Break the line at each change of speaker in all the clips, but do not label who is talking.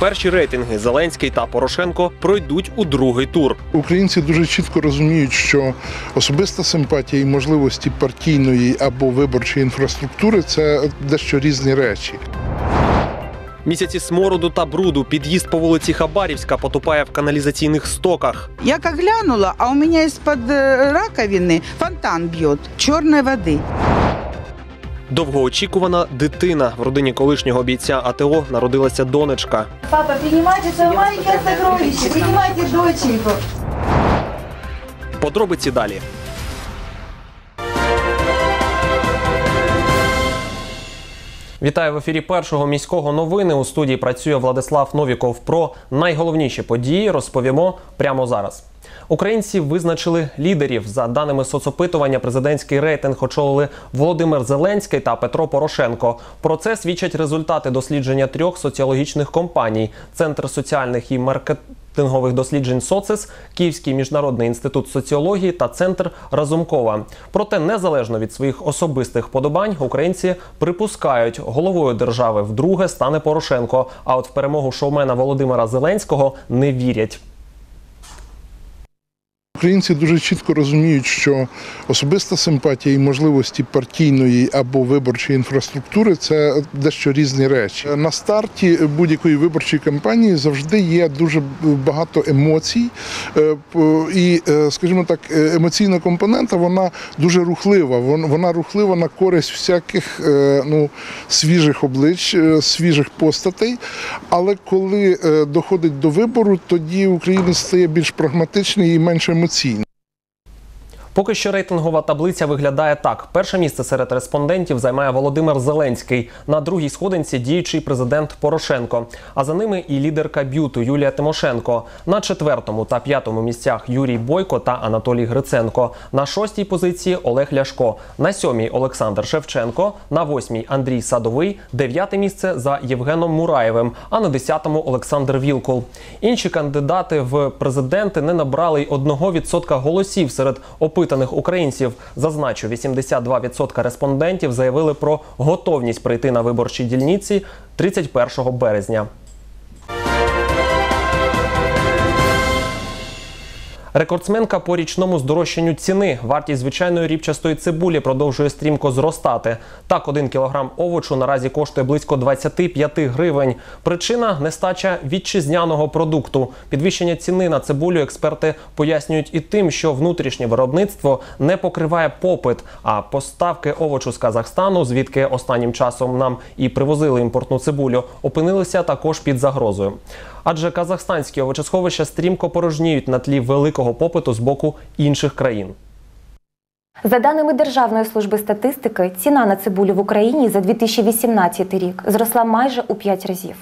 перші рейтинги Зеленський та Порошенко пройдуть у другий тур.
Українці дуже чітко розуміють, що особиста симпатія і можливості партійної або виборчої інфраструктури це дещо різні речі.
Місяці смороду та бруду під'їзд по вулиці Хабарівська потопає в каналізаційних стоках.
Я как глянула, а у меня из-под э, раковины фонтан бьет черной воды.
Довгоочікувана дитина в родині колишнього бійця АТО народилася донечка.
Папа, принимайте свое маленькое сокровище, принимайте доченьку.
Подробиці далі. Вітаю в ефірі першого міського новини. У студії працює Владислав Новіков. Про найголовніші події розповімо прямо зараз. Українці визначили лідерів. За даними соцопитування, президентський рейтинг очолили Володимир Зеленський та Петро Порошенко. Про це свідчать результати дослідження трьох соціологічних компаній: Центр соціальних і маркетингових досліджень СОЦИС, Київський міжнародний інститут соціології та центр Разумкова. Проте, незалежно від своїх особистих подобань, українці припускають, головою держави вдруге стане Порошенко. А от в перемогу шоумена Володимира Зеленського не вірять.
Українці дуже чітко розуміють, що особиста симпатія і можливості партійної або виборчої інфраструктури це дещо різні речі. На старті будь-якої виборчої кампанії завжди є дуже багато емоцій, Е, і, е, скажімо так, е, емоційна компонента вона дуже рухлива. Вона рухлива на користь всяких ну, свіжих облич, свіжих постатей. Але коли доходить до вибору, тоді українець стає більш прагматичний і менш емоційний. Strozzini.
Поки що рейтингова таблиця виглядає так: перше місце серед респондентів займає Володимир Зеленський. На другій сходинці діючий президент Порошенко. А за ними і лідерка б'юту Юлія Тимошенко. На четвертому та п'ятому місцях Юрій Бойко та Анатолій Гриценко. На шостій позиції Олег Ляшко. На сьомій Олександр Шевченко. На восьмій Андрій Садовий. Дев'яте місце за Євгеном Мураєвим. А на десятому Олександр Вілкул. Інші кандидати в президенти не набрали й одного відсотка голосів серед опитаних українців. Зазначу, 82% респондентів заявили про готовність прийти на виборчі дільниці 31 березня. Рекордсменка по річному здорожчанню ціни. Вартість звичайної ріпчастої цибулі продовжує стрімко зростати. Так, один кілограм овочу наразі коштує близько 25 гривень. Причина нестача вітчизняного продукту. Підвищення ціни на цибулю експерти пояснюють і тим, що внутрішнє виробництво не покриває попит. А поставки овочу з Казахстану, звідки останнім часом нам і привозили імпортну цибулю, опинилися також під загрозою. Адже казахстанські овочесховища стрімко порожніють на тлі великого попиту з боку інших країн.
За даними Державної служби статистики, ціна на цибулю в Україні за 2018 рік зросла майже у 5 разів.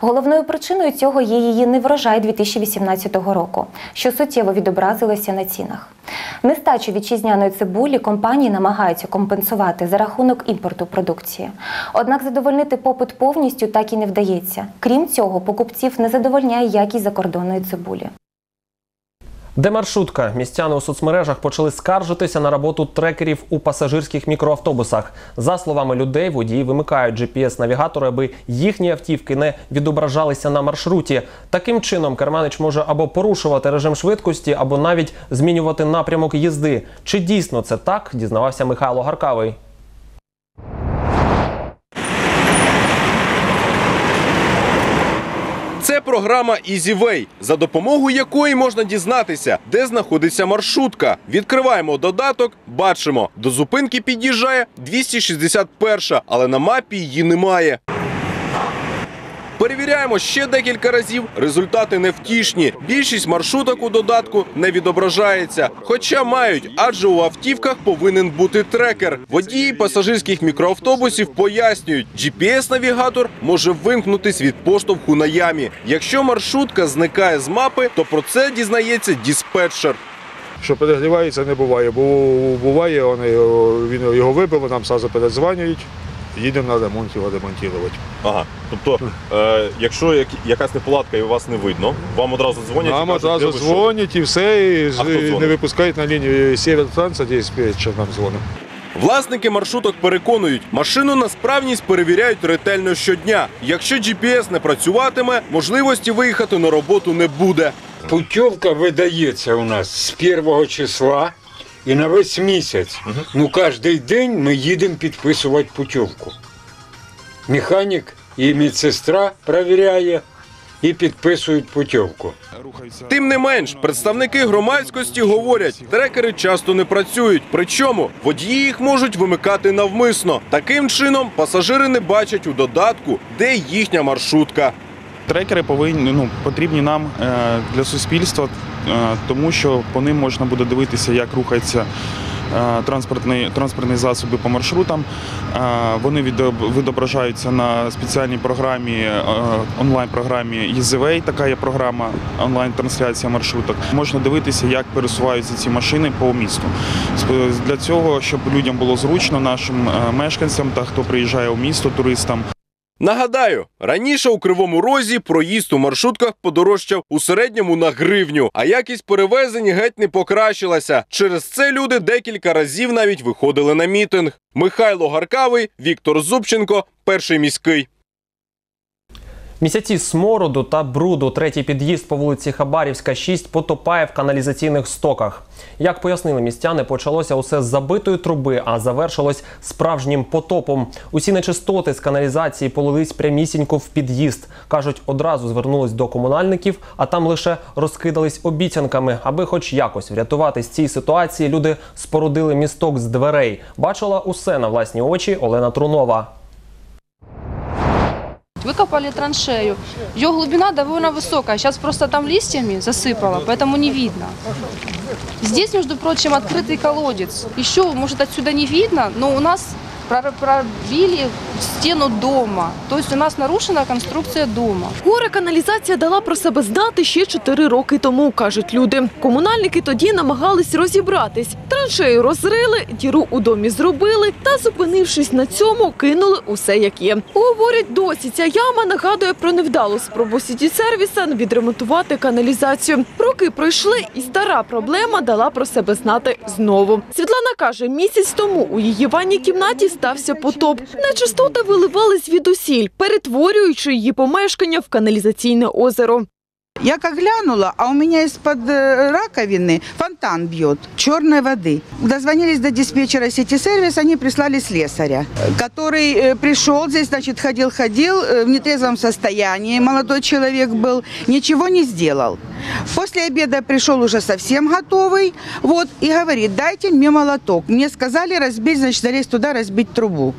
Головною причиною цього є її неврожай 2018 року, що суттєво відобразилося на цінах. Нестачу вітчизняної цибулі компанії намагаються компенсувати за рахунок імпорту продукції. Однак задовольнити попит повністю так і не вдається. Крім цього, покупців не задовольняє якість закордонної цибулі.
Де маршрутка? Містяни у соцмережах почали скаржитися на роботу трекерів у пасажирських мікроавтобусах. За словами людей, водії вимикають GPS-навігатори, аби їхні автівки не відображалися на маршруті. Таким чином, керманич може або порушувати режим швидкості, або навіть змінювати напрямок їзди. Чи дійсно це так? Дізнавався Михайло Гаркавий.
Це програма EasyWay, за допомогою якої можна дізнатися, де знаходиться маршрутка. Відкриваємо додаток, бачимо, до зупинки під'їжджає 261, але на мапі її немає. Перевіряємо ще декілька разів. Результати невтішні. Більшість маршруток у додатку не відображається, хоча мають, адже у автівках повинен бути трекер. Водії пасажирських мікроавтобусів пояснюють, GPS-навігатор може вимкнутись від поштовху на ямі. Якщо маршрутка зникає з мапи, то про це дізнається диспетчер.
Що перегрівається, не буває. Бо буває, вони, він його вибило, нам одразу передзвонюють, їдемо на ремонт його ремонтувати.
Ага. Тобто, е, якщо як, якась неполадка і вас не видно, вам одразу дзвонять. і
Нам
кажуть,
одразу
де ви, що?
дзвонять і все, і з- не випускають на лінію Сєвєр Франція, диспетчер нам дзвонить.
Власники маршруток переконують, машину на справність перевіряють ретельно щодня. Якщо GPS не працюватиме, можливості виїхати на роботу не буде.
Путівка видається у нас з першого числа і на весь місяць. Ну, кожен день ми їдемо підписувати путівку. Механік і медсестра перевіряє і підписують путівку.
Тим не менш, представники громадськості говорять, трекери часто не працюють. Причому водії їх можуть вимикати навмисно. Таким чином пасажири не бачать у додатку, де їхня маршрутка.
Трекери повинні ну потрібні нам е, для суспільства, е, тому що по ним можна буде дивитися, як рухаються е, транспортні, транспортні засоби по маршрутам. Вони відображаються на спеціальній програмі, онлайн-програмі EasyWay, така є програма онлайн-трансляція маршруток. Можна дивитися, як пересуваються ці машини по місту. Для цього, щоб людям було зручно, нашим мешканцям та хто приїжджає у місто, туристам,
Нагадаю, раніше у Кривому Розі проїзд у маршрутках подорожчав у середньому на гривню, а якість перевезень геть не покращилася. Через це люди декілька разів навіть виходили на мітинг. Михайло Гаркавий, Віктор Зубченко, перший міський.
Місяці смороду та бруду третій під'їзд по вулиці Хабарівська, 6 потопає в каналізаційних стоках. Як пояснили містяни, почалося усе з забитої труби, а завершилось справжнім потопом. Усі нечистоти з каналізації полились прямісінько в під'їзд. Кажуть, одразу звернулись до комунальників, а там лише розкидались обіцянками, аби хоч якось врятувати з цієї ситуації. Люди спорудили місток з дверей. Бачила усе на власні очі Олена Трунова.
Выкопали траншею. Ее глубина довольно высокая. Сейчас просто там листьями засыпало, поэтому не видно. Здесь, между прочим, открытый колодец. Еще, может, отсюда не видно, но у нас пробили стену дома. То есть у нас нарушена конструкция дома.
Горе каналізація дала про себе знати ще 4 роки тому, кажуть люди. Комунальники тоді намагались розібратись. Траншею розрили, діру у домі зробили та, зупинившись на цьому, кинули усе як є. Говорять, досі ця яма нагадує про невдалу спробу сіті сервіса відремонтувати каналізацію. Роки пройшли, і стара проблема дала про себе знати знову. Світлана каже, місяць тому у її ванній кімнаті стався потоп. Нечистоти від усіль, перетворюючи її помешкання в каналізаційне озеро.
Я как глянула, а у меня из-под э, раковины фонтан бьет черной воды. Дозвонились до диспетчера сети сервис, они прислали слесаря, который э, пришел здесь, значит, ходил-ходил э, в нетрезвом состоянии, молодой человек был, ничего не сделал. После обеда пришел уже совсем готовый, вот, и говорит, дайте мне молоток. Мне сказали разбить, значит, залезть туда, разбить трубу.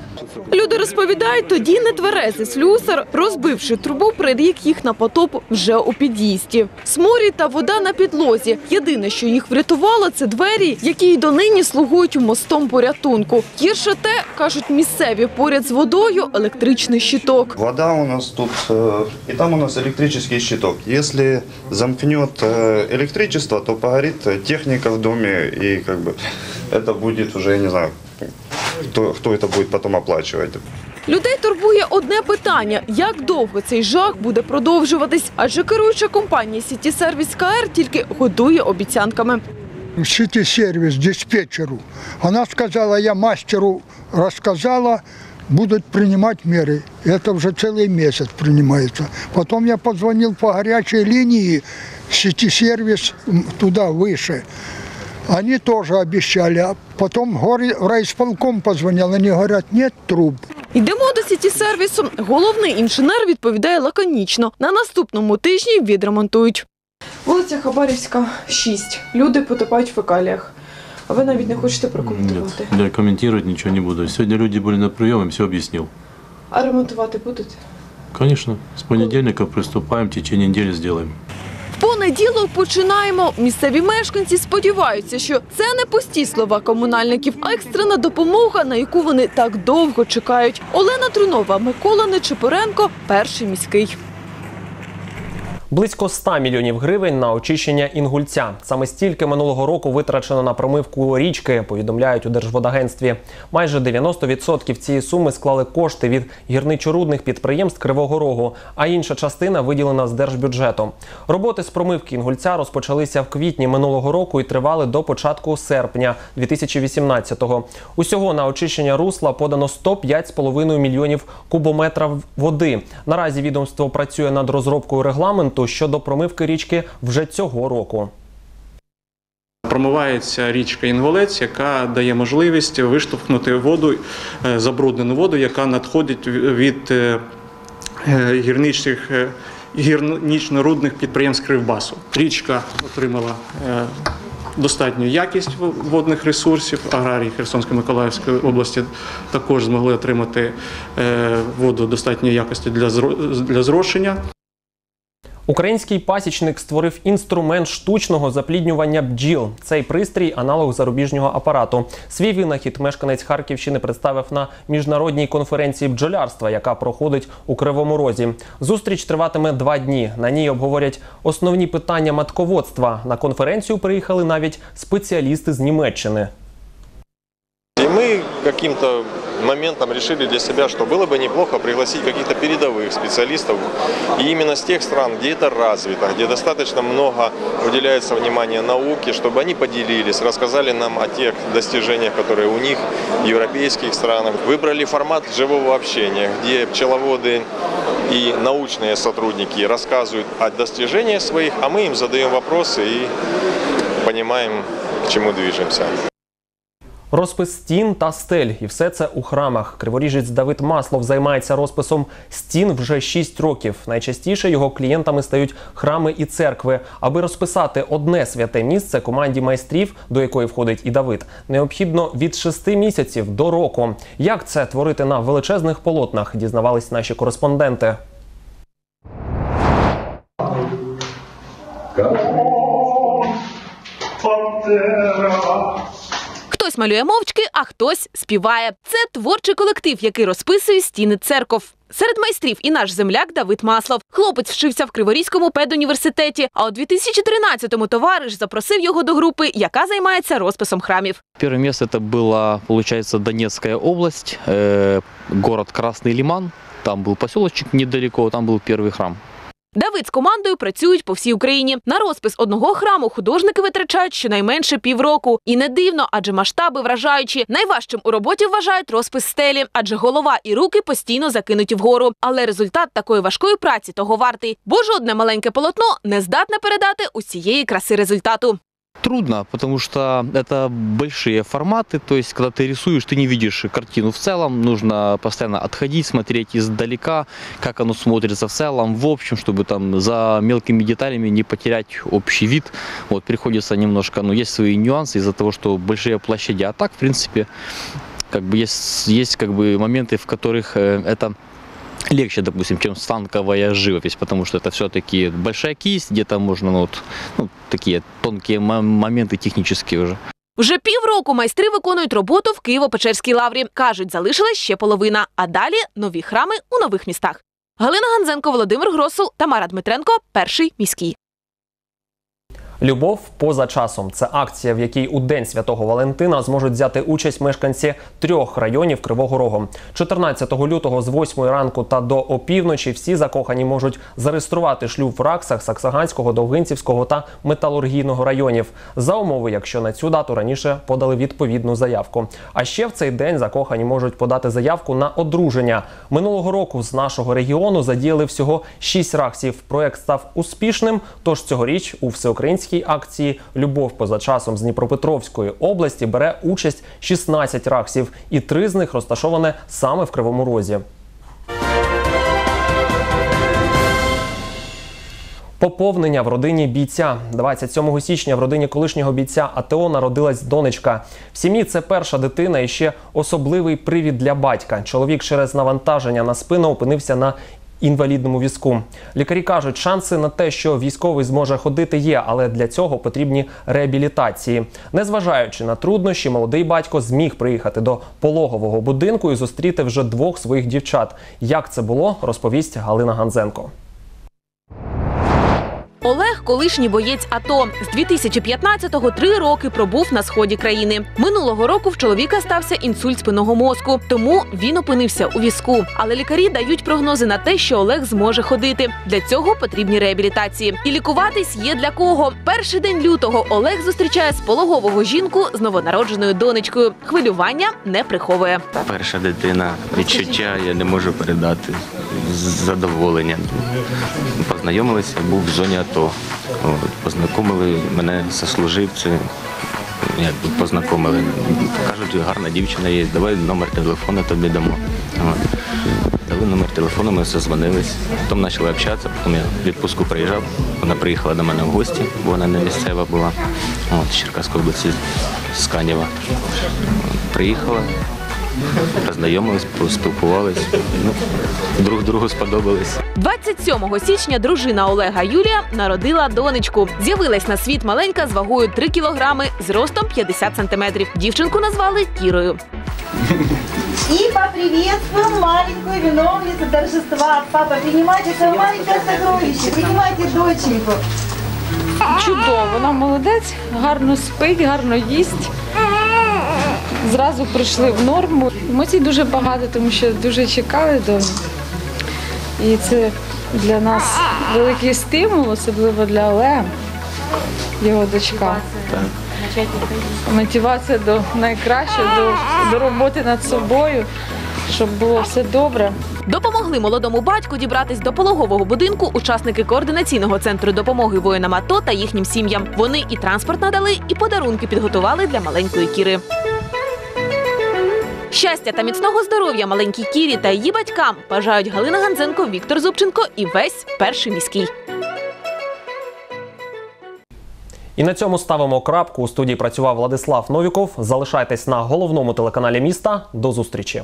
Люди розповідають, тоді нетверезий слюсар, розбивши трубу, прирік їх на потоп вже у під'їзді. Сморі та вода на підлозі. Єдине, що їх врятувало, це двері, які й донині слугують мостом порятунку. Гірше те, кажуть місцеві, поряд з водою електричний щиток.
Вода у нас тут, э, и там у нас электрический щиток. Если замкнет э, электричество, то погорит э, техника в доме, и как бы это будет уже, я не знаю, кто, кто это будет потом оплачивать.
Людей турбує одне питання: як довго цей жах буде продовжуватись? Адже керуюча компанія Сіті Сервіс КР тільки годує обіцянками.
Сити сервис диспетчеру. Она сказала, я мастеру рассказала, будут принимать меры. Это уже целый месяц принимается. Потом я позвонил по горячей линии, сети сервис м, туда выше. Они тоже обещали. А потом горе- в райисполком позвонил, они говорят, нет труб.
Йдемо до сіті сервісу. Головний інженер відповідає лаконічно. На наступному тижні відремонтують. Вулиця Хабарівська, 6. Люди потопають в фекаліях. А ви навіть не хочете прокоментувати.
Я комментировать ничего не буду. Сегодня люди были на приеме, все объяснил.
А ремонтувати будете?
Конечно, с понедельника приступаем, в течение недели сделаем.
Понеділок починаємо. Місцеві мешканці сподіваються, що це не пусті слова комунальників, а екстрена допомога, на яку вони так довго чекають. Олена Трунова, Микола Нечепоренко перший міський.
Близько 100 мільйонів гривень на очищення інгульця. Саме стільки минулого року витрачено на промивку річки, повідомляють у Держводагентстві. Майже 90% цієї суми склали кошти від гірничорудних підприємств Кривого Рогу, а інша частина виділена з держбюджету. Роботи з промивки інгульця розпочалися в квітні минулого року і тривали до початку серпня 2018-го. Усього на очищення русла подано 105,5 мільйонів кубометра води. Наразі відомство працює над розробкою регламенту щодо промивки річки вже цього року.
Промивається річка Інгулець, яка дає можливість виштовхнути воду, е, забруднену воду, яка надходить від е, е, гірничих гірнично-рудних підприємств Кривбасу. Річка отримала достатню якість водних ресурсів. Аграрії Херсонсько-Миколаївської області також змогли отримати воду достатньої якості для зрошення.
Український пасічник створив інструмент штучного запліднювання бджіл. Цей пристрій аналог зарубіжнього апарату. Свій винахід мешканець Харківщини представив на міжнародній конференції бджолярства, яка проходить у Кривому Розі. Зустріч триватиме два дні. На ній обговорять основні питання матководства. На конференцію приїхали навіть спеціалісти з Німеччини.
И мы каким-то моментом решили для себя, что было бы неплохо пригласить каких-то передовых специалистов, и именно с тех стран, где это развито, где достаточно много уделяется внимания науке, чтобы они поделились, рассказали нам о тех достижениях, которые у них в европейских странах. Выбрали формат живого общения, где пчеловоды и научные сотрудники рассказывают о достижениях своих, а мы им задаем вопросы и понимаем, к чему движемся.
Розпис стін та стель, і все це у храмах. Криворіжець Давид Маслов займається розписом стін вже 6 років. Найчастіше його клієнтами стають храми і церкви. Аби розписати одне святе місце команді майстрів, до якої входить і Давид, необхідно від 6 місяців до року. Як це творити на величезних полотнах? Дізнавались наші кореспонденти.
Хтось малює мовчки, а хтось співає. Це творчий колектив, який розписує стіни церков. Серед майстрів і наш земляк Давид Маслов. Хлопець вчився в Криворізькому педуніверситеті. А у 2013-му товариш запросив його до групи, яка займається розписом храмів.
Первое место это была, получается, Донецкая область, э, город Красный Лиман. Там был поселочек недалеко, там был первый храм.
Давид з командою працюють по всій Україні. На розпис одного храму художники витрачають щонайменше півроку. І не дивно, адже масштаби вражаючі. Найважчим у роботі вважають розпис стелі, адже голова і руки постійно закинуті вгору. Але результат такої важкої праці того вартий, бо жодне маленьке полотно не здатне передати усієї краси результату.
Трудно, потому что это большие форматы, то есть когда ты рисуешь, ты не видишь картину в целом, нужно постоянно отходить, смотреть издалека, как оно смотрится в целом, в общем, чтобы там за мелкими деталями не потерять общий вид. Вот приходится немножко, ну есть свои нюансы из-за того, что большие площади, а так, в принципе, как бы есть, есть как бы моменты, в которых э, это легче, допустим, чем станковая живопись, потому что это все-таки большая кисть, где-то можно ну, вот, ну, такие тонкие мо- моменты технические уже.
Вже півроку майстри виконують роботу в Києво-Печерській лаврі. Кажуть, залишилась ще половина, а далі нові храми у нових містах. Галина Ганзенко, Володимир Гросул, Тамара Дмитренко, перший міський.
Любов поза часом це акція, в якій у день святого Валентина зможуть взяти участь мешканці трьох районів Кривого Рогу. 14 лютого з 8 ранку та до опівночі всі закохані можуть зареєструвати шлюб в Раксах, Саксаганського, Довгинцівського та Металургійного районів за умови, якщо на цю дату раніше подали відповідну заявку. А ще в цей день закохані можуть подати заявку на одруження. Минулого року з нашого регіону задіяли всього 6 раксів. Проект став успішним. Тож цьогоріч у всеукраїнській акції Любов поза часом з Дніпропетровської області бере участь 16 раксів, і три з них розташоване саме в Кривому Розі. Поповнення в родині бійця 27 січня в родині колишнього бійця АТО народилась донечка. В сім'ї це перша дитина і ще особливий привід для батька. Чоловік через навантаження на спину опинився на інвалідному візку. Лікарі кажуть, шанси на те, що військовий зможе ходити, є, але для цього потрібні реабілітації. Незважаючи на труднощі, молодий батько зміг приїхати до пологового будинку і зустріти вже двох своїх дівчат. Як це було, розповість Галина Ганзенко.
Олег, колишній боєць АТО. З 2015-го три роки пробув на сході країни. Минулого року в чоловіка стався інсульт спинного мозку, тому він опинився у візку. Але лікарі дають прогнози на те, що Олег зможе ходити. Для цього потрібні реабілітації. І лікуватись є для кого. Перший день лютого Олег зустрічає з пологового жінку з новонародженою донечкою. Хвилювання не приховує.
Перша дитина, відчуття я не можу передати. З- Задоволення. Познайомилися, був в зоні АТО. От, познайомили мене сослуживці. Якби познайомили. Кажуть, гарна дівчина є, давай номер телефону тобі дамо. От. Дали номер телефону, ми созвонились. Потім почали общатися, потім я в відпустку приїжджав. Вона приїхала до мене в гості, бо вона не місцева була. От, з Черкаської області, з Канєва. Приїхала, познайомились, поспілкувались. Ну, друг другу сподобались.
27 січня дружина Олега Юлія народила донечку. З'явилась на світ маленька з вагою 3 кілограми, з ростом 50 сантиметрів. Дівчинку назвали Кірою.
И поприветствуем маленькую виновницу торжества. Папа, принимайте свое маленькое сокровище, принимайте доченьку.
Чудово, вона молодець, гарно спить, гарно їсть. Зразу прийшли в норму. Емоцій дуже багато, тому що дуже чекали до. І це для нас великий стимул, особливо для Олега, його дочка. Мотивація до найкращого, до, до роботи над собою, щоб було все добре.
Допомогли молодому батьку дібратись до пологового будинку учасники координаційного центру допомоги воїнам АТО та їхнім сім'ям. Вони і транспорт надали, і подарунки підготували для маленької Кіри. Щастя та міцного здоров'я маленькій Кірі та її батькам бажають Галина Ганзенко, Віктор Зубченко і весь перший міський.
І на цьому ставимо крапку. У студії працював Владислав Новіков. Залишайтесь на головному телеканалі міста. До зустрічі.